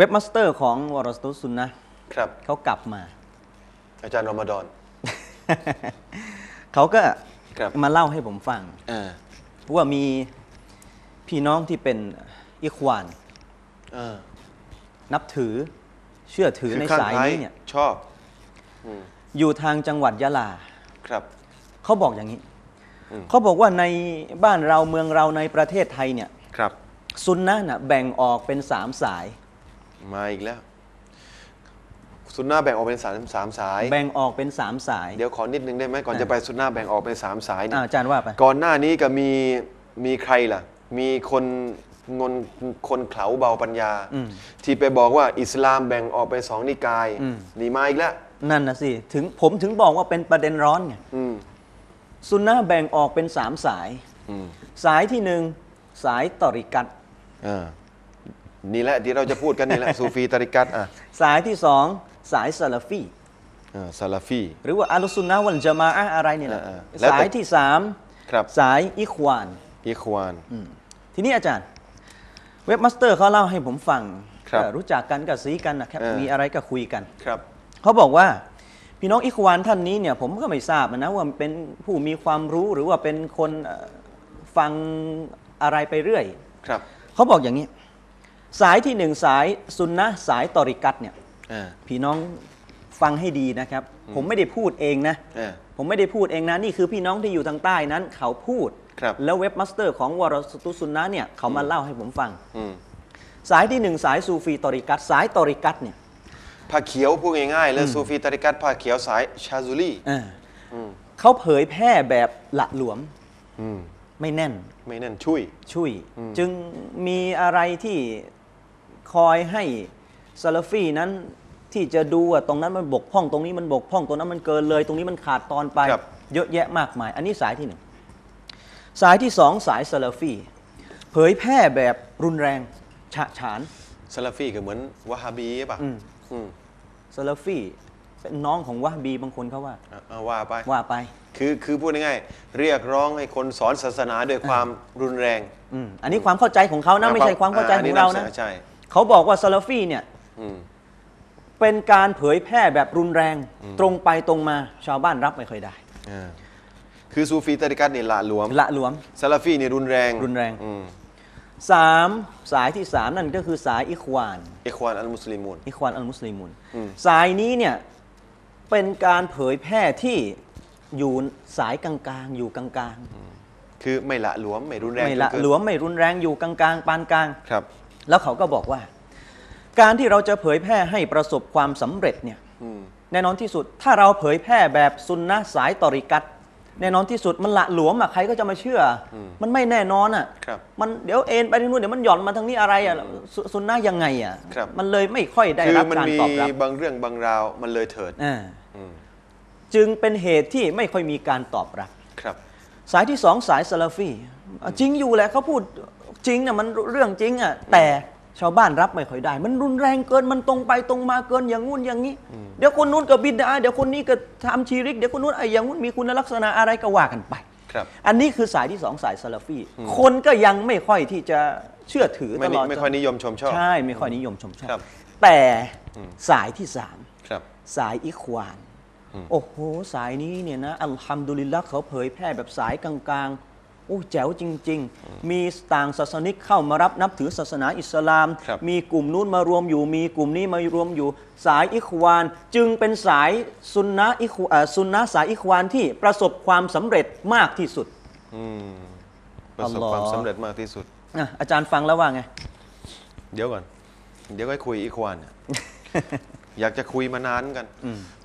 เว็บมาสเตอร์ของวรสตุสซุนนะครับ เขากลับมา อาจารย์รอมฎอน เขาก็ครับ มาเล่าให้ผมฟัง อ่าว่ามีพี่น้องที่เป็นอิควาน อ่านับถือเชื่อถือในข้งสายท้นี้เนี่ยชอบ อยู่ทางจังหวัดยะลา ครับ เขาบอกอย่างนี้ อืม เขาบอกว่าในบ้านเราเมืองเราในประเทศไทยเนี่ย ครับ ซุนนะห์น่ะแบ่งออกเป็นสามสาย มาอีกแล้ว สุนนะแบ่งออกเป็นสามสามสาย แบ่งออกเป็นสามสาย เดี๋ยวขอนิดนึงได้ไหมก่อนอ่าจะไปสุนนะแบ่งออกเป็นสามสายเนี่อ่ายอาจารย์ว่าไปก่อนหน้านี้ก็มีมีใครล่ะ มีคนงนคนเขาเบาปัญญา อืม ที่ไปบอกว่าอิสลามแบ่งออกเป็นสองนิกายอืม นี่มาอีกแล้วนั่นนะสิถึงผมถึงบอกว่าเป็นประเด็นร้อนไงอืมซุนนะห์แบ่งออกเป็นสามสาย อืมสายที่หนึ่งสายตอริกัตอ่า นี่แหละที่เราจะพูดกันนี่แหละซูฟีตาริกัตอะสายที่สองสายซาลาฟีอ่าซาลาฟี หรือว่าอัลลุซุนนะฮ์วัลจามะอะห์อะไรเนี่ยแหละอ่าๆแล้วแต่สายที่สามครับ สายอิควาน อิควาน ทีนี้อาจารย์ เว็บมาสเตอร์เขาเล่าให้ผมฟังครับก็รู้จักกันกับซีกันนะครับเออ มีอะไรก็คุยกัน ครับ เขาบอกว่า พี่น้องอิควานท่านนี้เนี่ยผมก็ไม่ทราบนะว่าเป็นผู้มีความรู้หรือว่าเป็นคนเอ่อฟังอะไรไปเรื่อย ครับ เขาบอกอย่างนี้ สายที่หนึ่งสายซุนนะห์สายตอริกัตเนี่ยอ่า พี่น้องฟังให้ดีนะครับ ผมไม่ได้พูดเองนะอ่าผมไม่ได้พูดเองนะ นี่คือพี่น้องที่อยู่ทางใต้นั้น เขาพูด ครับ แล้วเว็บมาสเตอร์ของวรสตุสุนนะเนี่ยเขามาเล่าให้ผมฟัง อืมสายที่หนึ่งสายซูฟีตอริกัตสายตอริกัตเนี่ยผ้าเขียวพูดง่ายๆเลยซูฟีตาริกัตผ้าเขียวสายชาซูลีเอออืมเขาเผยแพร่แบบหละหลวมอืมไม่แน่น ไม่นั่นช่วย ช่วย จึงมีอะไรที่ คอยให้ซาลาฟีนั้นที่จะดูว่าตรงนั้นมันบกพร่องตรงนี้มันบกพร่องตรงนั้นมันเกินเลย ตรงนี้มันขาดตอนไป ครับ เยอะแยะมากมาย อันนี้สายที่หนึ่งสายที่สองสายซาลาฟี เผยแพร่แบบรุนแรงฉะฉาน ซาลาฟีก็เหมือนวะฮาบีป่ะอืม อืมซาลาฟีเป็นน้องของวะฮ์บีบางคนเขาว่าอะเอาว่าไป ว่าไป คือคือพูดง่ายๆเรียกร้องให้คนสอนศาสนาด้วยความรุนแรง อืมอันนี้ความเข้าใจของเขานะ ไม่ใช่ความเข้าใจของเรานะ ใช่ เขาบอกว่าซาลาฟีเนี่ยอืมเป็นการเผยแพร่แบบรุนแรง ตรงไปตรงมาชาวบ้านรับไม่ค่อยได้อ่าคือซูฟีตาริกัตนี่ละหลวมละหลวมซาลาฟีนี่รุนแรงรุนแรงอืมสามสายที่สามนั่นก็คือสายอิควานอิควานอัลมุสลิมูนอิควานอัลมุสลิมุนอืมสายนี้เนี่ยเป็นการเผยแพร่ที่อยู่สายกลางๆ อยู่กลางคือไม่ละหลวมไม่รุนๆแรงไม่ละจนเกินหลวมไม่รุนแรงอยู่กลางๆ ปานกลางครับ แล้วเขาก็บอกว่า การที่เราจะเผยแพร่ให้ประสบความสำเร็จเนี่ยอืมแน่นอนที่สุด ถ้าเราเผยแพร่แบบซุนนะห์สายตอริกัตแน่นอนที่สุดมันละหลวมอะใครก็จะมาเชื่ออมันไม่แน่นอนอะครับมันเดี๋ยวเอ็นไปทางนู้นเดี๋ยวมันหย่อนมาทางนี้อะไรอะซุซุนนะห์ยังไงอะครับ มันเลยไม่ค่อยได้คือรับมันการมีตอบรับบางเรื่องบางราวมันเลยเถิดอ่าอืมจึงเป็นเหตุที่ไม่ค่อยมีการตอบรับ ครับ สายที่สองสายซาลาฟีอะจริงอยู่แหละเขาพูด จริงน่ะมันเรื่องจริงอะแต่ชาวบ้านรับไม่ค่อยได้ มันรุนแรงเกินมันตรงไปตรงมาเกินอย่างงู้นอย่างนี้ เดี๋ยวคนนู้นก็บิดาเดี๋ยวคนนี้ก็ทำชีริก เดี๋ยวคนนู้นไอ้อย่างงู้นมีคุณลักษณะอะไรก็ว่ากันไปครับอันนี้คือสายที่สองสายซาลาฟีคนก็ยังไม่ค่อยที่จะเชื่อถือไม่ตนิลอดไม่ค่อยนิยมชมชอบใช่ไม่ค่อยนิยมชมชอบครับแต่สายที่สามครับสายอิควาน โอ้โห สายนี้เนี่ยนะอัลฮัมดุลิลละเขาเผยแพร่แบบสายกลางๆโอ้แจ๋วจริง ๆ มีต่างศาสนิกเข้ามารับนับถือศาสนาอิสลาม ครับ มีกลุ่มนู้นมารวมอยู่ มีกลุ่มนี้มารวมอยู่ สายอิควาน จึงเป็นสายซุนนะอิควเอ่อซุนนะสายอิควานที่ประสบความสำเร็จมากที่สุด อืมประสบความสำเร็จมากที่สุด อะอาจารย์ฟังแล้วว่าไง เดี๋ยวก่อน เดี๋ยวก็คุยอีกควานเนี่ย อยากจะคุยมานานกัน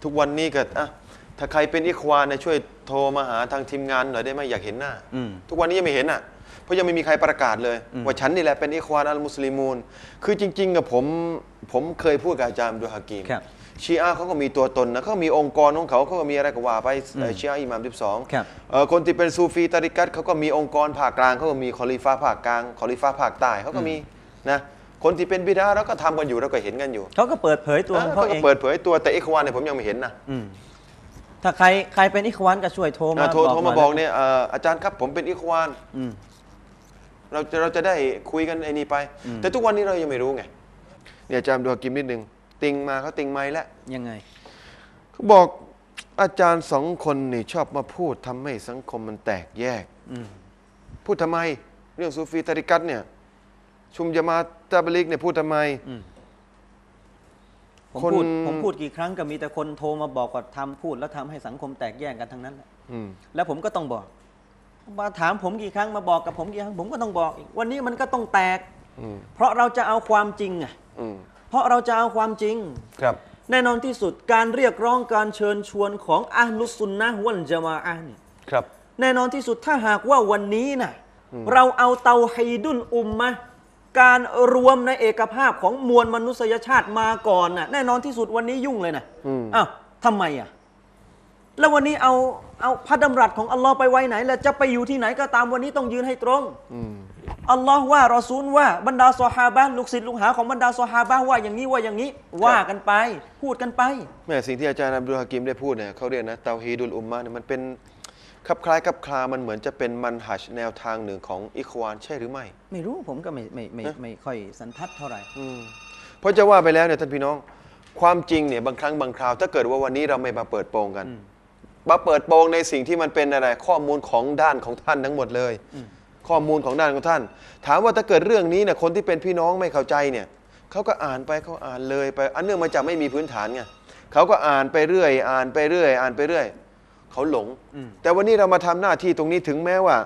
ทุกวันนี้ก็อะ ถ้าใครเป็นอีควานเนี่ยช่วยโทรมาหาทางทีมงานหน่อยได้ไหมอยากเห็นหน้า อืม ทุกวันนี้ยังไม่เห็นอะ เพราะยังไม่มีใครประกาศเลย ว่าฉันนี่แหละเป็นอีควานอัลมุสลิมูน คือจริง ๆกับผมผมเคยพูดกับอาจารย์อับดุลฮากิมครับชีอะห์เขาก็มีตัวตนนะเขาก็มีองค์กรของเขาเขาก็มีอะไรก็ว่าไปเอ่อชีอะห์อิหม่ามสิบสองครับเอ่อคนที่เป็นซูฟีตาริกัตเขาก็มีองค์กรภาคกลางเขาก็มีคอลิฟ้าภาคกลางคอลิฟ้าภาคใต้เขาก็มีนะคนที่เป็นบิดาเราก็ทำกันอยู่เราก็เห็นกันอยู่ เขาก็เปิดเผยตัวของเขาเออเอก็งเปิดเผยตัวแต่อีควานเนี่ยผมยังไม่เห็นนะอืม ถ้าใครใครเป็นอิควานก็ช่วยโทรมาอะโทรโทรมาหบอกน่เนี่ยเอ่ออาจารย์ครับผมเป็นอีควาน อืม เราจะเราจะได้คุยกันไอ้นี่ไปแต่ทุกวันนี้เรายังไม่รู้ไงเนี่ยอาจารย์ดูฮากิมนิดนึง ติงมาเขาติงไม่แล้วยังไง เขาบอกอาจารย์สองคนนี่ชอบมาพูดทำให้สังคมมันแตกแยก อืม พูดทำไม เรื่องซูฟีตาริกัตเนี่ย ชุมยามาตาบลิกเนี่ยพูดทำไมผม คนพูดผมพูดกี่ครั้งก็มีแต่คนโทรมาบอกว่าทำพูด แล้วทำให้สังคมแตกแยกกันทั้งนั้นแหละอืมแล้วผมก็ต้องบอก มาถามผมกี่ครั้งมาบอกกับผมกี่ครั้งผมก็ต้องบอกอีกวันนี้มันก็ต้องแตกอืมเพราะเราจะเอาความจริงไงอืมเพราะเราจะเอาความจริงครับ แน่นอนที่สุดการเรียกร้องการเชิญชวนของอัลลุสซุนนะฮ์วัลจามาอะห์เนี่ยครับ แน่นอนที่สุดถ้าหากว่าวันนี้นะเราเอาเตาฮีดุลอุมมะห์ การรวมในเอกภาพของมวลมนุษยชาติมาก่อนน่ะแน่นอนที่สุดวันนี้ยุ่งเลยนะอืม อ้าวทำไมอะ แล้ววันนี้เอาเอาพระดำรัสของอัลลอฮ์ไปไว้ไหน แล้วจะไปอยู่ที่ไหนก็ตามวันนี้ต้องยืนให้ตรง อืม อัลลอฮ์ว่ารอซูลว่าบรรดาซอฮาบะห์ลูกศิษย์ลูกหาของบรรดาซอฮาบะห์ว่าอย่างนี้ว่าอย่างนี้ ว่ากันไป พูดกันไป แม่สิ่งที่อาจารย์อับดุลฮากิมได้พูดเนี่ยเขาเรียกนะเตาฮีดุลอุมมะเนี่ยมันเป็น คลับคล้ายคลับคลามันเหมือนจะเป็นมันฮัจญ์แนวทางหนึ่งของอิควานใช่หรือไม่ ไม่รู้ผมก็ไม่ไม่ไม่ไม่ค่อยสันทัดเท่าไหร่เพราะจะว่าไปแล้วเนี่ยท่านพี่น้อง ความจริงเนี่ยบางครั้งบางคราว ถ้าเกิดว่าวันนี้เราไม่มาเปิดโปงกันมาเปิดโปงในสิ่งที่มันเป็นอะไร ข้อมูลของด้านของท่านทั้งหมดเลย ข้อมูลของด้านของท่าน ถามว่าถ้าเกิดเรื่องนี้เนี่ยคนที่เป็นพี่น้องไม่เข้าใจเนี่ยเขาก็อ่านไปเขาอ่านเลยไป อันเนื่องมาจากไม่มีพื้นฐานไงเขาก็อ่านไปเรื่อย อ่านไปเรื่อย อ่านไปเรื่อย เขาหลง แต่วันนี้เรามาทำหน้าที่ตรงนี้ถึงแม้ว่า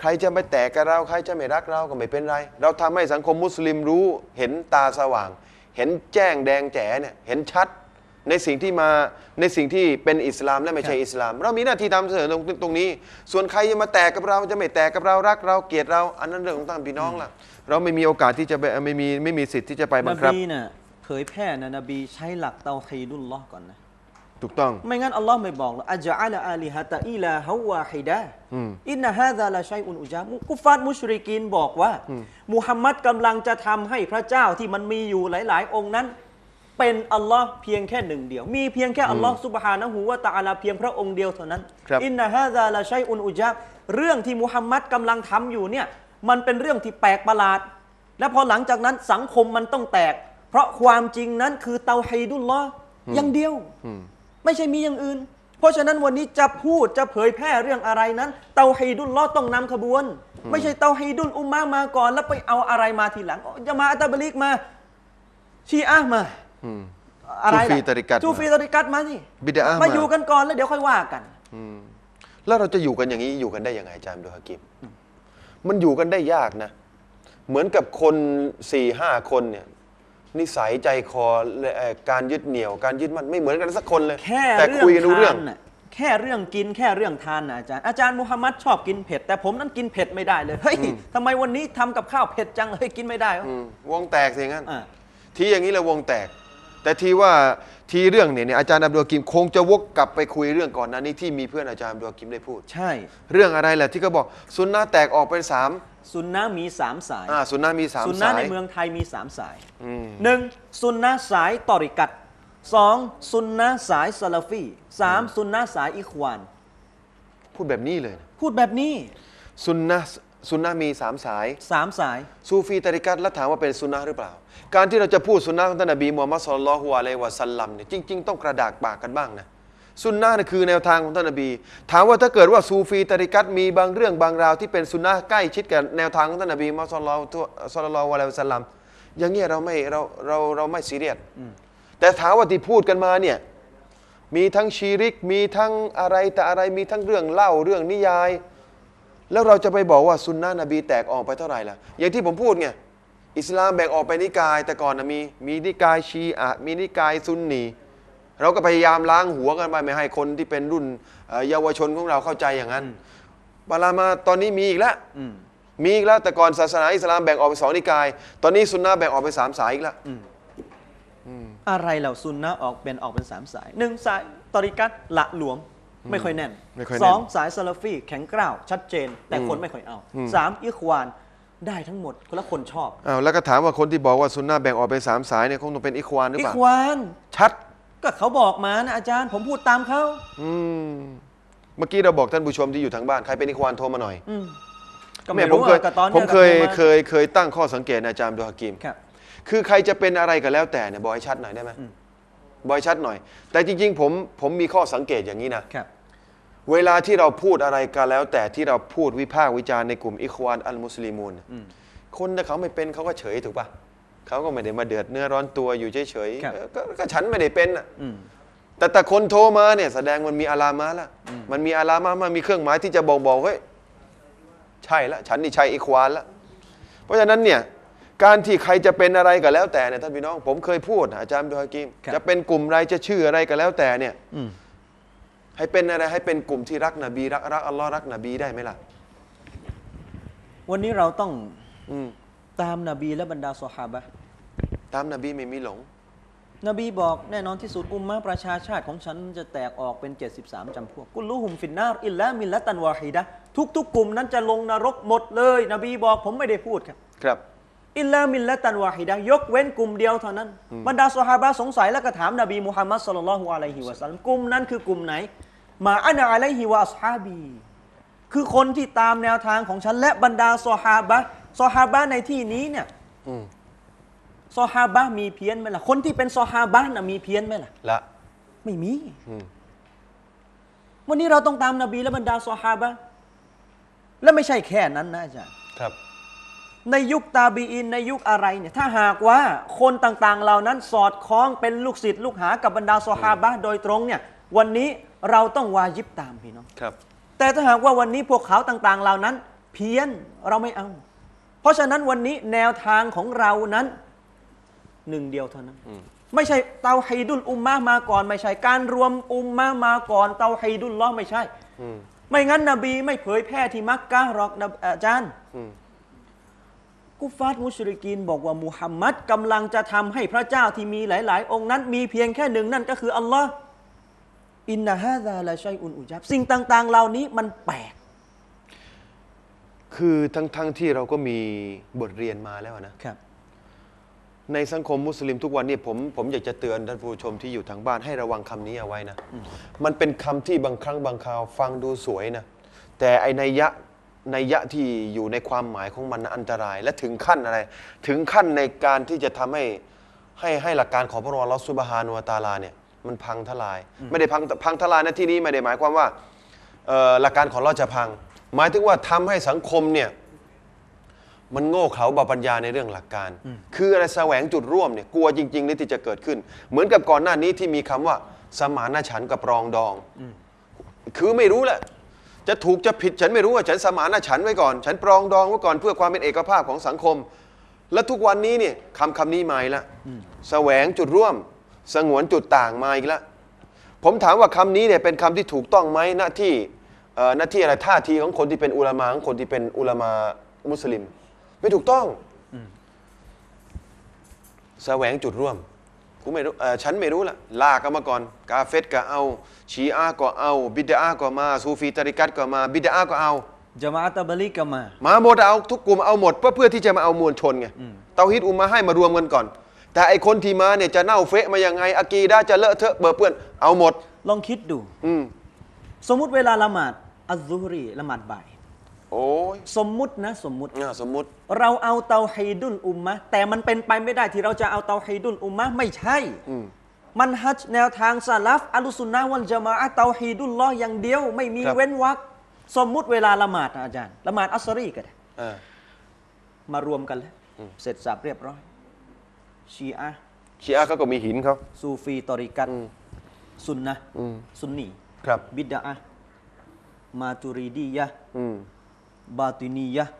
ใครจะไม่แตกกับเรา ใครจะไม่รักเราก็ไม่เป็นไร เราทำให้สังคมมุสลิมรู้เห็นตาสว่าง เห็นแจ้งแดงแจ๋เนี่ยเห็นชัดในสิ่งที่มาในสิ่งที่เป็นอิสลามและไม่ใช่อิสลาม เรามีหน้าที่ทำเสนอตรงตรงนี้ ส่วนใครจะมาแตกกับเราจะไม่แตกกับเรารักเราเกลียดเรา อันนั้นเรื่องของท่านพี่น้องล่ะ เราไม่มีโอกาสที่จะไปไม่มีไม่มีสิทธิ์ที่จะไปบันงคับบีน่ะเผยแพร่นะนบีใช้หลักเตาฮีดุลลอฮ์ก่อนนะ ถูกต้อง ไม่งั้นอัลลอฮ์ไม่บอกหรอกอัจอัลอาลิฮะตะอิลาฮาวาฮิดะอืมอินนะฮาซาลาชัยอุนอุจามุกุฟาตมุชริกีนบอกว่า มุฮัมมัดกำลังจะทำให้พระเจ้าที่มันมีอยู่หลาย ๆ องค์นั้น เป็นอัลลอฮ์เพียงแค่หนึ่งเดียว มีเพียงแค่อัลลอฮ์สุบฮานะฮูวะตะอาลาเพียงพระองค์เดียวเท่านั้นครับอินนะฮาซาลาชัยอุนอุจาเรื่องที่มุฮัมมัดกำลังทำอยู่เนี่ยมันเป็นเรื่องที่แปลกประหลาด และพอหลังจากนั้นสังคมมันต้องแตก เพราะความจริงนั้นคือเตาฮีดุลลอฮ์อย่างเดียว ไม่ใช่มีอย่างอื่น เพราะฉะนั้นวันนี้จะพูดจะเผยแพร่เรื่องอะไรนั้น เตาฮีดุลลอฮ์ต้องนำขบวน ไม่ใช่เตาฮีดุลอุมมะห์มาก่อน แล้วไปเอาอะไรมาทีหลังอ๋อจะมาอัตตบลิกมา ชีอะห์มาอืมอะไรล่ะซูฟีตริกัตมาซูฟีตริกัตมาสิบิดาอะห์มามาอยู่กันก่อนแล้วเดี๋ยวค่อยว่ากันแล้วเราจะอยู่กันอย่างนี้อยู่กันได้ยังไงอาจารย์ดูฮากิมมันอยู่กันได้ยากนะ เหมือนกับคนสี่ห้าคนเนี่ย นิสัยใจคอและเอ่อการยึดเหนี่ยว การยึดมันไม่เหมือนกันสักคนเลย แค่แต่เรื่องคุยกันรู้เรื่อทางนน่ะแค่เรื่องกินแค่เรื่องทานนะอาจารย์อาจารย์มุฮัมมัดชอบกินเผ็ดแต่ผมนั้นกินเผ็ดไม่ได้เลยเฮ้ยทำไมวันนี้ทำกับข้าวเผ็ดจังเลยกินไม่ได้วะอืมวงแตกสิงั้น อ่าทีอย่างนี้เราวงแตก แต่ทีว่าทีเรื่องเนี่ยเนี่ยอาจารย์อับดุลกิมคงจะวกกลับไปคุยเรื่องก่อนหนั้านนี้ที่มีเพื่อนอาจารย์อับดุลกิมได้พูด ใช่ เรื่องอะไรแหละที่เขาบอกซุนนะห์แตกออกเป็นสาม ซุนนะห์มีสามสายอ่าซุนนะห์มีสามซุนนะห์สาในยเมืองไทยมีสามสายอืมหนึ่งซุนนะห์สายตอริกัตสองซุนนะห์สายซาลาฟีสามซุนนะห์สายอิควาน พูดแบบนี้เลยนะพูดแบบนี้ซุนนะห์ซุนนะห์มีสามสาย สามสาย ซูฟีตาริกัตแล้วถามว่าเป็นสุนนะหรือเปล่า การที่เราจะพูดสุนนะของท่านนบีมูฮัมมัดสุลลัลลอฮุอะลัยฮิวะสัลลัมเนี่ยจริง ๆ ต้องกระดากปากกันบ้างนะ สุนนะคือแนวทางของท่านนบี ถามว่าถ้าเกิดว่าซูฟีตริกัตมีบางเรื่องบางราวที่เป็นสุนนะใกล้ชิดกับแนวทางของท่านนบีมุฮัมมัดสุลลัลลอฮุสุลลัลลอฮุอะลัยวะสัลลัมอย่างเงี้ยเราไม่เราเราเราไม่ซีเรียสแต่ถามว่าที่พูดกันมาเนี่ยมีทั้งชีริกมีทั้งอะไรแต่อะไรมีทั้งเรื่องเล่าเรื่องนิยาย แล้วเราจะไปบอกว่าซุนนะนบีแตกออกไปเท่าไหร่ล่ะอย่างที่ผมพูดไงอิสลามแบ่งออกไปนิกาย แต่ก่อนนะมีมีนิกายชีอะมีนิกายซุนนี เราก็พยายามล้างหัวกันไปไม่ให้คนที่เป็นรุ่นเอ่อเยาวชนของเราเข้าใจอย่างนั้นบาลามาตอนนี้มีอีกแล้วอืมมีอีกแล้วแต่ก่อนศาสนาอิสลามแบ่งออกเป็นสองนิกาย ตอนนี้ซุนนะแบ่งออกเป็นสามสายอีกแล้วอะไรเหล่าซุนนะห์ออกเป็นออกเป็นสามสายหนึ่งสายตอริกัตละหลวมไม่ค่อยแน่นไม่ค่อยแน่นสองสายซาลาฟีแข็งกร้าวชัดเจน แต่คนไม่ค่อยเอาสามอิควานได้ทั้งหมดคนละคนชอบอ้าวแล้วก็ถามว่าคนที่บอกว่าซุนนะแบ่งออกเป็นสามสายเนี่ยคงต้องเป็นอิควานหรืออิเปล่าควานชัด ก็เขาบอกมานะอาจารย์ ผมพูดตามเขาอืมเมื่อกี้เราบอกท่านผู้ชมที่อยู่ทางบ้านใครเป็นอิควานโทรมาหน่อยอืมก็แม่ไม่ผมรู้เคยว่ากับตอนผมนี้ยเคยก็โทรมาเคยเคยตั้งข้อสังเกตนะอาจารย์อับดุลฮากิม ครับ คือใครจะเป็นอะไรก็แล้วแต่เนี่ยบอกให้ชัดหน่อยได้ไหมบอกให้ชัดหน่อย แต่จริง ๆ ผมผมมีข้อสังเกตอย่างนี้นะ ครับ เวลาที่เราพูดอะไรก็แล้ว แต่ที่เราพูดวิพากษ์วิจารณ์ในกลุ่มอิควานอัลมุสลิมูนคนถ้าเขาไม่เป็นเขาก็เฉยถูกปะ เขาก็ไม่ได้มาเดือดเนื้อร้อนตัวอยู่เฉยครับๆเออก็ก็ฉันไม่ได้เป็นอะ อืม แต่แต่คนโทรมาเนี่ยแสดงมันมีอาลามาละ มันมีอาลามามันมีเครื่องหมายที่จะบอกบอกเฮ้ยใช่ละฉันนี่ใช่อิควานละ เพราะฉะนั้นเนี่ยการที่ใครจะเป็นอะไรก็แล้วแต่เนี่ยท่านพี่น้อง ผมเคยพูดนะอาจารย์บิฮากิม ครับ จะเป็นกลุ่มอะไรจะชื่ออะไรก็แล้วแต่เนี่ยอืมให้เป็นอะไรให้เป็นกลุ่มที่รักนบีรักรักอัลลอฮ์รักนบีได้ไหมล่ะวันนี้เราต้องอืม ตามนบีและบรรดาซอฮาบะห์ตามนบีไม่มีหลง นบีบอกแน่นอนที่สุดอุมมะห์ประชาชาติของฉันจะแตกออกเป็น 73จำพวก กุลลุฮุมฟินนารอิลลามิลละตันวาฮิดะห์ทุกๆกลุ่มนั้นจะลงนรกหมดเลย นบีบอกผมไม่ได้พูดครับ ครับอิลลามิลละตันวาฮิดะห์ยกเว้นกลุ่มเดียวเท่านั้น บรรดาซอฮาบะห์สงสัยแล้วก็ถามนบีมุฮัมมัดศ็อลลัลลอฮุอะลัยฮิวะสัลลัมกลุ่มนั้นคือกลุ่มไหน มาอานาอะลัยฮิวะอัศฮาบี คือคนที่ตามแนวทางของฉันและบรรดาซอฮาบะห์ ซอฮาบะห์ในที่นี้เนี่ยอืมซอฮาบะห์มีเพี้ยนไหมล่ะ คนที่เป็นซอฮาบะห์น่ะมีเพี้ยนไหมล่ะ ละ ไม่มีอืมวันนี้เราต้องตามนบีและบรรดาซอฮาบะห์และไม่ใช่แค่นั้นนะอาจารย์ครับ ในยุคตาบีอินในยุคอะไรเนี่ย ถ้าหากว่าคนต่างๆ เหล่านั้นสอดคล้องเป็นลูกศิษย์ลูกหากับบรรดาซอฮาบะห์โดยตรงเนี่ย วันนี้เราต้องวาญิบตามพี่น้องครับ แต่ถ้าหากว่าวันนี้พวกเขาต่าง ๆ เหล่านั้น เพี้ยนเราไม่เอาเพ ราะฉะนั้นวันนี้แนวทางของเรานั้นหนึ่งเดียวเท่านั้น ไม่ใช่เตาฮีดุลอุมมะห์มาก่อน ไม่ใช่การรวมอุมมะห์มาก่อนเตาฮีดุลล้อฮ์ไม่ใช่อืมไม่งั้นนบีไม่เผยแพร่ที่มักกะฮ์หรอกนะอาจารย์อืมกุฟาร์มุชริกีนบอกว่ามุฮัมมัดกำลังจะทำให้พระเจ้าที่มีหลาย ๆ องค์นั้น มีเพียงแค่หนึ่งนั่นก็คืออัลลอฮ์อินนาฮาซาละชัยอุนอุจับสิ่งต่าง ๆ เหล่านี้มันแปลก คือทั้งทั้งที่เราก็มีบทเรียนมาแล้วนะครับ ในสังคมมุสลิมทุกวันนี้ผมผมอยากจะเตือนท่านผู้ชมที่อยู่ทางบ้านให้ระวังคำนี้เอาไว้นะ มันเป็นคำที่บางครั้งบางคราวฟังดูสวยนะ แต่ไอในยยะในยยะที่อยู่ในความหมายของมันนะอันตราย และถึงขั้นอะไร ถึงขั้นในการที่จะทำให้ให้ให้หลักการของพระองค์อัลลอฮฺซุบฮานุวะตะอาลาเนี่ยมันพังทลาย ไม่ได้พังพังทลายนะที่นี้ไม่ได้หมายความว่าเอ่อหลักการของเราจะพัง หมายถึงว่าทำให้สังคมเนี่ยมันโง่เขลาบาปัญญาในเรื่องหลักการ คืออะไรแสวงจุดร่วมเนี่ยกลัวจริงๆนี่ที่จะเกิดขึ้น เหมือนกับก่อนหน้านี้ที่มีคำว่า สมานฉันท์กับปรองดอง คือไม่รู้แหละจะถูกจะผิดฉันไม่รู้ว่าฉันสมานฉันท์ไว้ก่อน ฉันปรองดองไว้ก่อนเพื่อความเป็นเอกภาพของสังคม และทุกวันนี้เนี่ยคำคำนี้มาอีกแล้วแสวงจุดร่วม สงวนจุดต่างมาอีกแล้วผมถามว่าคำนี้เนี่ยเป็นคำที่ถูกต้องไหมหน้าที่เอ่อ หน้าที่อะไรท่าทีของคนที่เป็นอุลามาของคนที่เป็นอุลามามุสลิม ไม่ถูกต้องแสวงจุดร่วมกูไม่รู้เอ่อฉันไม่รู้ละลากกันมาก่อน กาเฟตก็เอา ชีอาก็เอา บิดาก็มาซูฟีตาริกัตก็มาบิดาก็เอาจะมาอัตบลิกก็มา มาหมดเอาทุกกลุ่มเอาหมดเพื่อเพื่อที่จะมาเอามวลชนไงเตาฮิดอุมมาให้มารวมกันก่อน แต่ไอคนที่มาเนี่ยจะเน่าเฟะมายังไงอากีดาจะเลอะเทอะเบอร์เปื้อนเอาหมด ลองคิดดู อืมสมมุติเวลาละหมาด อัซซุฮรีละหมาดบ่าย โอ้ยสมมุตินะสมมุติ อะสมมุติ เราเอาเตาฮีดุลอุมมะห์แต่มันเป็นไปไม่ได้ที่เราจะเอาเตาฮีดุลอุมมะห์ไม่ใช่ อืม มันฮัจญ์แนวทางซาลัฟอัลลุสุนนะฮ์วัลจามะอะห์เตาฮีดุลลอฮ์อย่างเดียวไม่มีครับ เว้นวรรคสมมุติเวลาละหมาดนะอาจารย์ ละหมาดอัสซอรีก็ได้อ่ามารวมกันแล้วเสร็จสับเรียบร้อย ชีอะห์ชีอาเขาก็มีหินเขา ซูฟีตอริกัตอืมซุนนะห์อืมซุนนีครับ บิดาอะห์ มาตุรีดียะห์อืมบาตินียะห์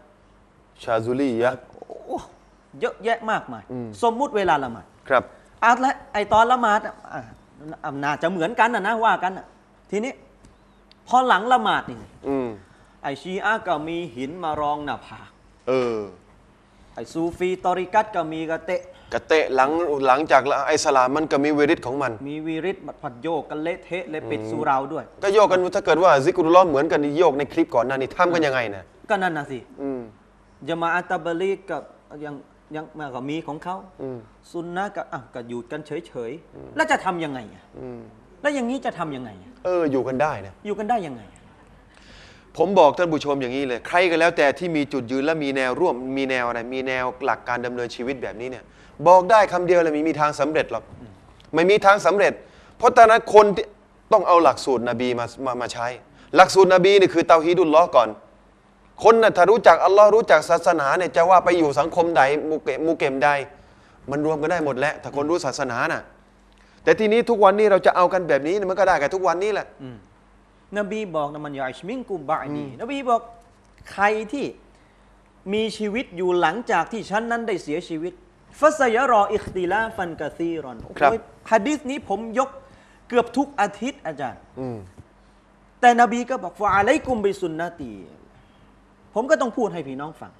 ชาซุลียะโอ้เยอะแยะมากมาย สมมุติเวลาละหมาดครับ อาและไอตอนละหมาดอะอะอะน่าจะเหมือนกันนะนะว่ากันอะทีนี้ พอหลังละหมาดนี่ อืมไอชีอะห์ก็มีหินมารองหน้าผาก เออ ไอซูฟีตอริกัตก็มีกระเตะ กระเตะหลังหลังจากไอสลามมันก็มีเวริตของมัน มีวีริตผัดโยกกันเละเทะเลยปิดสุเหราด้วย ก็โยกกันถ้าเกิดว่าซิกรุลลอฮ์เหมือนกันที่โยกในคลิปก่อนหน้านี้ทำกันยังไงนะก็นั่นนะสิอืมจะมาอัตตบลีกกับยังยังมาก็มีของเขาอืม ซุนนะก็อะก็อยู่กันเฉยๆแล้วจะทำยังไงอะอืมแล้วอย่างนี้จะทำยังไงอะเอออยู่กันได้นะ อยู่กันได้ยังไงอะผมบอกท่านผู้ชมอย่างนี้เลย ใครก็แล้วแต่ที่มีจุดยืนและมีแนวร่วมมีแนวอะไร มีแนวหลักการดำเนินชีวิตแบบนี้เนี่ย บอกได้คำเดียวเลยไม่มีทางสำเร็จหรอกไม่มีทางสำเร็จ เพราะตอนนั้นคนที่ต้องเอาหลักสูตรนบีมามามาใช้ หลักสูตรนบีนี่คือเตาฮีดุลลอฮ์ก่อน คนน่ะถ้ารู้จักอัลลอฮ์รู้จักศาสนาเนี่ยจะว่าไปอยู่สังคมใดหมูเกะหมูเกมใด มันรวมกันได้หมดแหล้วถ้าคนรู้ศาสนาน่ะ แต่ทีนี้ทุกวันนี้เราจะเอากันแบบนี้เนี่ยมันก็ได้กันทุกวันนี้แหละนบีบอกนะมันยาอิชมิงกุบะดีนบีบอกใครที่มีชีวิตอยู่หลังจากที่ฉันนั้นได้เสียชีวิต ฟัสยารออิคติลาฟันกะซีรอนโอ้โหครับฮะดิษนี้ผมยกเกือบทุกอาทิตย์อาจารย์อืมแต่นบีก็บอกฟาอะลัยกุมบิสุนนะตี ผมก็ต้องพูดให้พี่น้องฟัง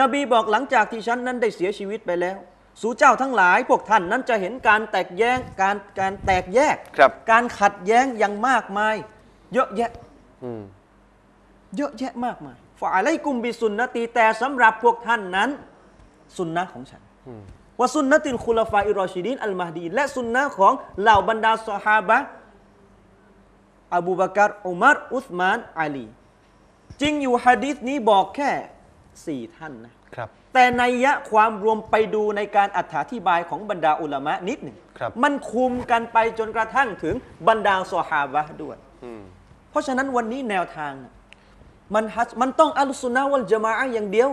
นบีบอกหลังจากที่ฉันนั้นได้เสียชีวิตไปแล้ว สู่เจ้าทั้งหลาย พวกท่านนั้นจะเห็นการแตกแยกการการแตกแยกครับการขัดแย้งอย่างมากมาย เยอะแยะอืมเยอะแยะมากมายฟาอะลัยกุมบิสุนนะตีแต่สำหรับพวกท่านนั้น สุนนะของฉัน ว่าสุนนะติลคุลาฟาอิรอชิดีนอัลมาฮดีและสุนนะของเหล่าบรรดาสหาบะห์อบูบากรอุมัรอุสมานอาลี จริงอยู่ฮะดีษนี้บอกแค่สี่ท่านนะครับ แต่ในยยะความรวมไปดูในการอธิบายของบรรดาอุลามะนิดหนึ่งครับมันคุมกันไปจนกระทั่งถึงบรรดาสหาบะห์ด้วยอืมเพราะฉะนั้นวันนี้แนวทางน่ะมันฮัจมันต้องอัลสุนนะวัลจามะอะห์อย่างเดียว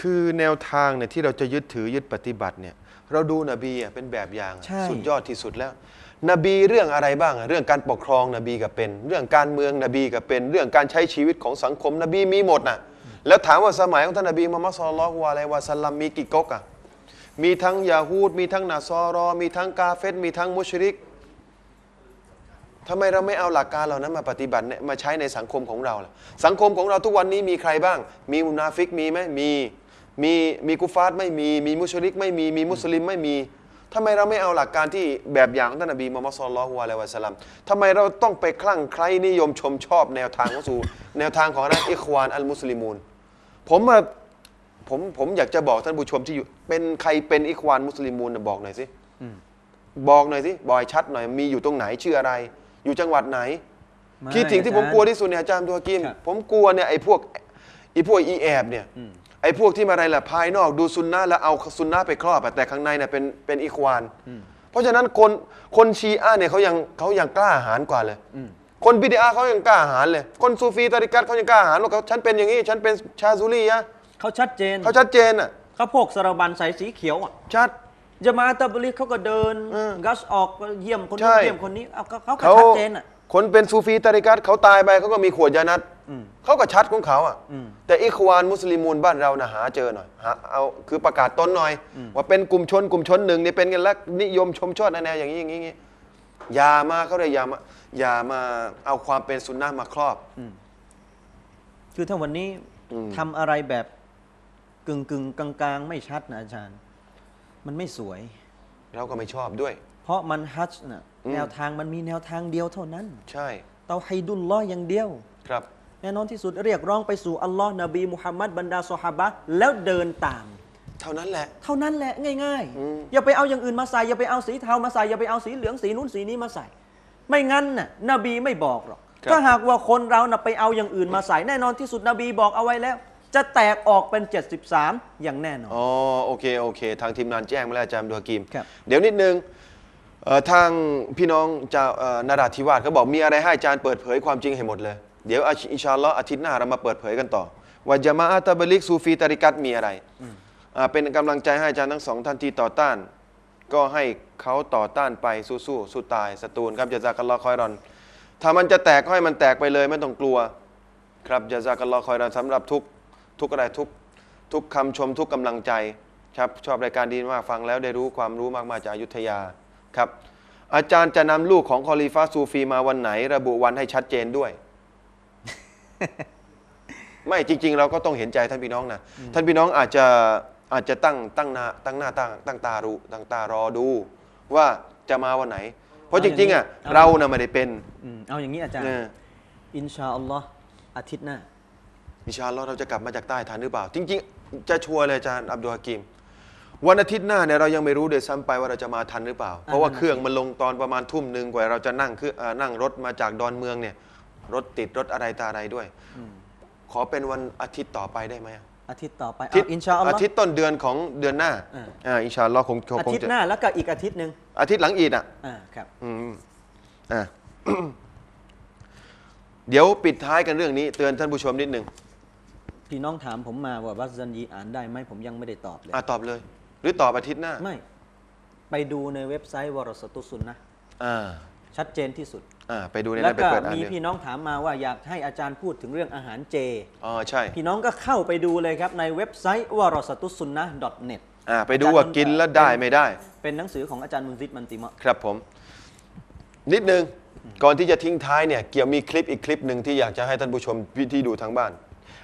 คือแนวทางเนี่ยที่เราจะยึดถือยึดปฏิบัติเนี่ยเราดูนบีอะเป็นแบบอย่างอะใช่ สุดยอดที่สุดแล้ว นบีเรื่องอะไรบ้างอะเรื่องการปกครองนบีก็เป็น เรื่องการเมืองนบีก็เป็น เรื่องการใช้ชีวิตของสังคมนบีมีหมดน่ะแล้วถามว่าสมัยของท่านนบีมุฮัมมัดศ็อลลัลลอฮุอะลัยฮิวะสัลลัมมีกี่ก๊กอะมีทั้งยาฮูดมีทั้งนาซอรอ มีทั้งกาเฟตมีทั้งมุชริกทำไมเราไม่เอาหลักการเหล่านั้นมาปฏิบัติเนี่ยมาใช้ในสังคมของเราล่ะสังคมของเราทุกวันนี้มีใครบ้าง มีมุนาฟิกมีไหมมี มีมีกุฟาร์ไม่มีมีมุชริกไม่มีมีมุสลิมไม่มีทำไมเราไม่เอาหลักการที่แบบอย่างของท่านนบีมุฮัมมัดศ็อลลัลลอฮุอะลัยฮิวะสัลลัมทำไมเราต้องไปคลั่งไคล้นิยมชมชอบแนวทางของสู่แนวทางของนักอิควานอัลมุสลิมูนผมอะผมผมอยากจะบอกท่านผู้ชมที่อยู่ เป็นใครเป็นอิควานมุสลิมูนน่ะบอกหน่อยสิบอกหน่อยสิบอยชัดหน่อยมีอยู่ตรงไหนชื่ออะไร อยู่จังหวัดไหนไม่คิดถึงที่ผมอาจารย์กลัวที่สุดเนี่ยอาจารย์ตัวกิมครับผมกลัวเนี่ยไอ้พวกไอ้พวกอีแอบเนี่ย ไอ้พวกที่มาอะไรล่ะภายนอกดูซุนนะห์แล้วเอาซุนนะห์ไปครอบอะแต่ข้างในเนี่ยเป็นเป็นอิควาน เพราะฉะนั้นคนคนชีอะห์เนี่ยเขายังเขายังกล้าหาญกว่าเลย คนบิดาเขายังกล้าหาญเลย คนซูฟีตาริกัตเขายังกล้าหาญว่าเขาฉันเป็นอย่างนี้ ฉันเป็นชาซูลีอะเขาชัดเจนเขาชัดเจนอะเขาพกสารบันใส่สีเขียวอะชัดจะมาตะบลิกเขาก็เดินเออกัสออกเยี่ยมคนใช่นู้นเยี่ยมคนนี้เอาเขาเขาก็เขาชัดเจนอะคนเป็นซูฟีตาริกัตเขาตายไปเขาก็มีขวดยานัด เขาก็ชัดของเขาอะอืมแต่อิควานมุสลิมูนบ้านเรานะหาเจอหน่อยหาเอาคือประกาศตนหน่อย ว่าเป็นกลุ่มชนกลุ่มชนหนึ่งนี่เป็นกันแล้วนิยมชมชอบแนวๆอย่างนี้อย่างนี้อย่างนี้อย่ามาเขาเลยอย่ามาอย่ามาเอาความเป็นสุนนะห์มาครอบคือถ้าวันนี้อืมทำอะไรแบบกึ่งกึ่งกลางกลางๆไม่ชัดนะอาจารย์ มันไม่สวย เราก็ไม่ชอบด้วย เพราะมันฮัจญ์นะอืมแนวทางมันมีแนวทางเดียวเท่านั้น ใช่เตาให้ดุลลอฮ์อย่างเดียว ครับ แน่นอนที่สุดเรียกร้องไปสู่อัลลอฮ์นบีมุฮัมมัดบรรดาซอฮาบะห์แล้วเดินตาม เท่านั้นแหละ เท่านั้นแหละง่ายอืมๆอย่าไปเอาอย่างอื่นมาใส่อย่าไปเอาสีเทามาใส่อย่าไปเอาสีเหลืองสีนู้นสีนี้มาใส่ ไม่งั้นน่ะนบีไม่บอกหรอกถ้าหากว่าคนเราน่ะไปเอาอย่างอื่นมาใส่แน่นอนที่สุดนบีบอกเอาไว้แล้ว จะแตกออกเป็น 73 อย่างแน่นอน อ๋อโอเคโอเค ทางทีมงานแจ้งมาแล้วอาจารย์ดูฮากิม ครับ เดี๋ยวนิดนึงเอ่อทางพี่น้องจะเอ่อนราธิวาสเขาบอกมีอะไรให้อาจารย์เปิดเผยความจริงให้หมดเลย เดี๋ยวอินชาอัลลอฮ์อาทิตย์หน้าเรามาเปิดเผยกันต่อว่าจามาอะตบลิกซูฟีตาริกัตมีอะไรเป็นกำลังใจให้อาจารย์ทั้งสองท่านที่ต่อต้าน ก็ให้เขาต่อต้านไปสู้สู้สู้ตายสตูลครับจะจากัลลอฮ์คอยรอน ถ้ามันจะแตกก็ให้มันแตกไปเลยไม่ต้องกลัว ครับจะจากัลลอฮ์คอยรอนสำหรับทุกทุกอะไรทุกทุกคำชมทุกกำลังใจครับชอบรายการดีมากฟังแล้วได้รู้ความรู้มากมาจากอยุธยาครับอาจารย์จะนำลูกของคอลีฟาซูฟีมาวันไหน ระบุวันให้ชัดเจนด้วย ไม่จริง ๆ เราก็ต้องเห็นใจท่านพี่น้องนะท่านพี่น้องอาจจะอาจจะตั้งตั้งหน้าตั้งหน้าตั้งตั้งตารู้ตั้งตารอดูว่าจะมาวันไหน เพราะจริงๆอะเอาเราน่ะไม่ได้เป็นอืมเอาอย่างนี้อาจารย์เอออินชาอัลลอฮ์อาทิตย์หน้าอินชาอัลลอฮ์เราจะกลับมาจากใต้ทันหรือเปล่า จริง ๆ จะชัวร์เลยอาจารย์อับดุลฮากิมวันอาทิตย์หน้าเนี่ยเรายังไม่รู้เลยซ้ำไปว่าเราจะมาทันหรือเปล่า เพราะว่าเครื่องมันลงตอนประมาณทุ่มหนึ่งกว่าเราจะนั่งคืออ่านั่งรถมาจากดอนเมืองเนี่ย รถติดรถอะไรตาอะไรด้วย ขอเป็นวันอาทิตย์ต่อไปได้ไหมอะ อาทิตย์ต่อไปอาทิตย์ เอาอินชาอัลลออาฮ์ ทิตย์ต้นเดือนของเดือนหน้าอ่า อ่าอินชาอัลลอฮ์คงคงอาคงทิตย์จะหน้าแล้วก็อีกอาทิตย์หนึ่งอาทิตย์หลังอีดอะ อ่าครับ อืมอะ เดี๋ยวปิดท้ายกันเรื่องนี้ เตือนท่านผู้ชมนิดหนึ่งพี่น้องถามผมมาว่าวัซซันยีอ่านได้ไหมผมยังไม่ได้ตอบเลย อะตอบเลย หรือตอบอาทิตย์หน้าไม่ ไปดูในเว็บไซต์วรสตุสุนนะอ่า ชัดเจนที่สุด อ่าไปดูในแล้นั้วนไปก็เปิดอ่านมีเลยพี่น้องถามมาว่าอยากให้อาจารย์พูดถึงเรื่องอาหารเจ อ๋อใช่พี่น้องก็เข้าไปดูเลยครับ ในเว็บไซต์วรสตุสุนนะ .net อ่าไปดูว่ากินแล้วได้ไม่ได้ เป็นหนังสือของอาจารย์มุนซิดมันติมะ ครับผม นิดนึง ก่อนที่จะทิ้งท้ายเนี่ย เกี่ยวมีคลิปอีกคลิปหนึ่งที่อยากจะให้ท่านผู้ชมที่ดูทางบ้าน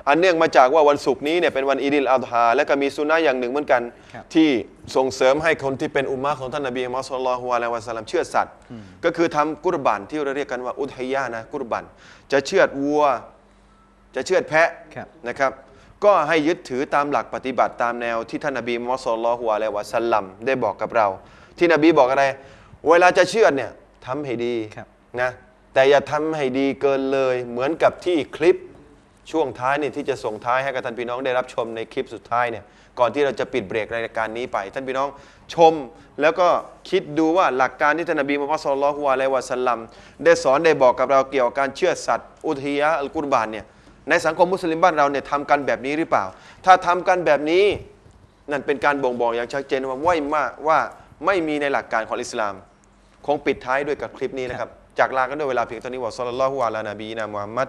อันเนื่องมาจากว่าวันศุกร์นี้เนี่ยเป็นวันอีดิลอัลฮาและก็มีสุนนะอย่างหนึ่งเหมือนกันครับที่ส่งเสริมให้คนที่เป็นอุมมะห์ของท่านนบีมุฮัมมัดสุลลัลลอฮุอะลัยฮิวะสัลลัมเชื่อดสัตว์ ก็คือทำกุรบันที่เราเรียกกันว่าอุทยานะกุรบัน จะเชือดวัว จะเชือดแพะครับนะครับก็ให้ยึดถือตามหลักปฏิบัติตามแนวที่ท่านนบีมุฮัมมัดสุลลัลลอฮุอะลัยฮิวะสัลลัมได้บอกกับเรา ที่นบีบอกอะไร เวลาจะเชือดเนี่ยทำให้ดีครับนะแต่อย่าทำให้ดีเกินเลยเหมือนกับที่คลิป ช่วงท้ายนี่ที่จะส่งท้ายให้กับท่านพี่น้องได้รับชมในคลิปสุดท้ายเนี่ยก่อนที่เราจะปิดเบรกรายการนี้ไป ท่านพี่น้องชมแล้วก็คิดดูว่าหลักการที่ท่านนบีมุฮัมมัดสุลลัลฮุอะลัยฮิวะสัลลัมได้สอนได้บอกกับเราเกี่ยวกับการเชื่อสัตว์อุทิยะอัลกุรบานเนี่ยในสังคมมุสลิมบ้านเราเนี่ยทำกันแบบนี้หรือเปล่า ถ้าทำกันแบบนี้นั่นเป็นการบ่งบอกอย่างชัดเจนว่าไม่มากว่าไม่มีในหลักการของอิสลาม คงปิดท้ายด้วยกับคลิปนี้นะครับจากลากันด้วยเวลาเพียงเท่านี้วะซัลลัลลอฮุอะลานบีนะมุฮัมมัด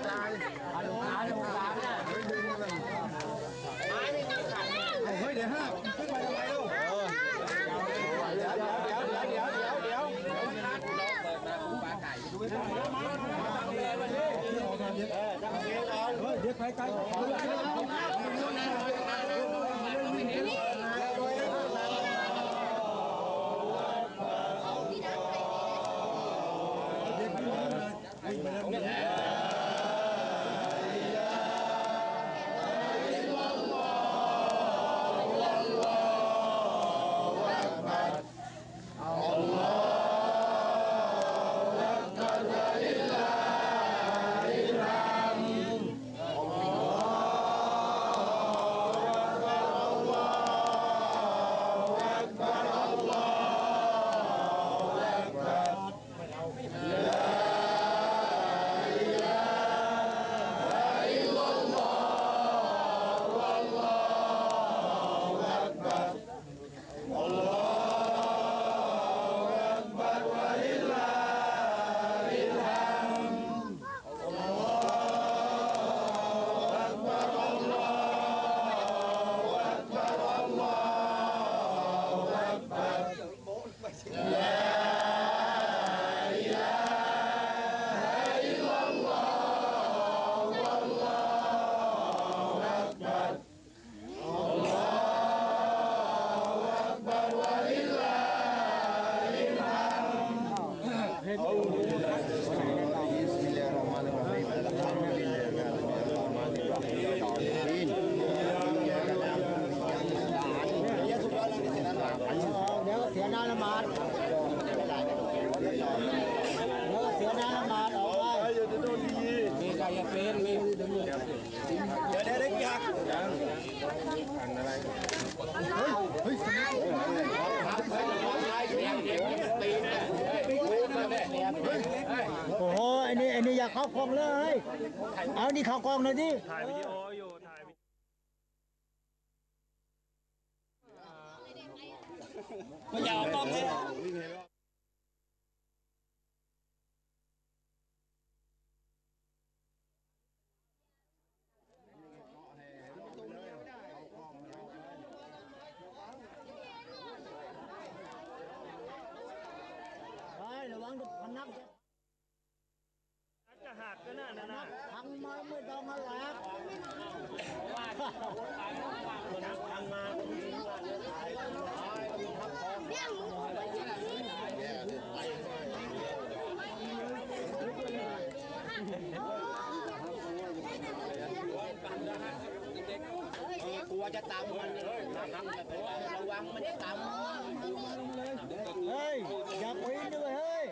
เฮ้ยเดี๋ยวห้าขึ้นไปทำไมลูกเดี๋ยวเดี๋ยวเดี๋ยวเดี๋ยวเดี๋ยวเดี๋ยวเฮ้ยเดี๋ยวใครใครเกลัวจะตำมันระวังมันจะตำเฮ้ย อย่าปีนด้วยเฮ้ย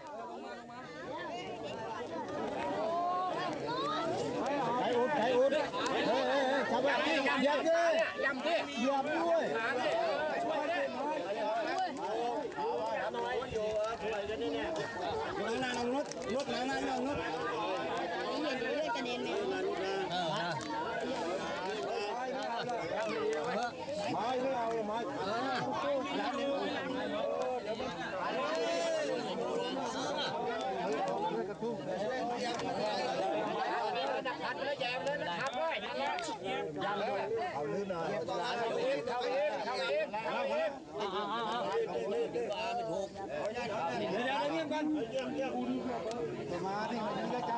ใจอุดใจอุดเฮ้ยเฮ้ยเฮ้ยชาวบ้านเหยียบด้วยยำดิเหยียบด้วย ช่วยดิ นั่งนั่ง นุดนุดนั่งนั่งนั่งนุด นี่เห็นเลือดกระเด็นไหม ไม้ไม่เอาไม้ ขัดเลยแยมเลยขัดเลยนั่นแหละ เอาลื่นหน่อย เข้าเองเข้าเองเข้าเอง มาที่มันจะจ่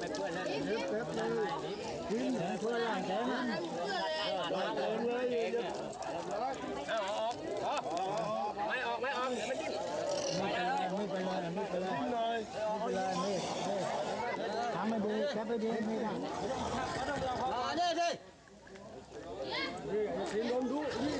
ไปเพื่อนเลยกินเพื่อนล่างแขนไม่ออกไม่ออกเดี๋ยวมันดิ้นไม่เป็นไรไม่เป็นไรไม่เป็นไรไม่เป็นไรนี่นี่ทำไม่ดีแค่ไปดีไม่ได้เด้เด้กินลงดูนี่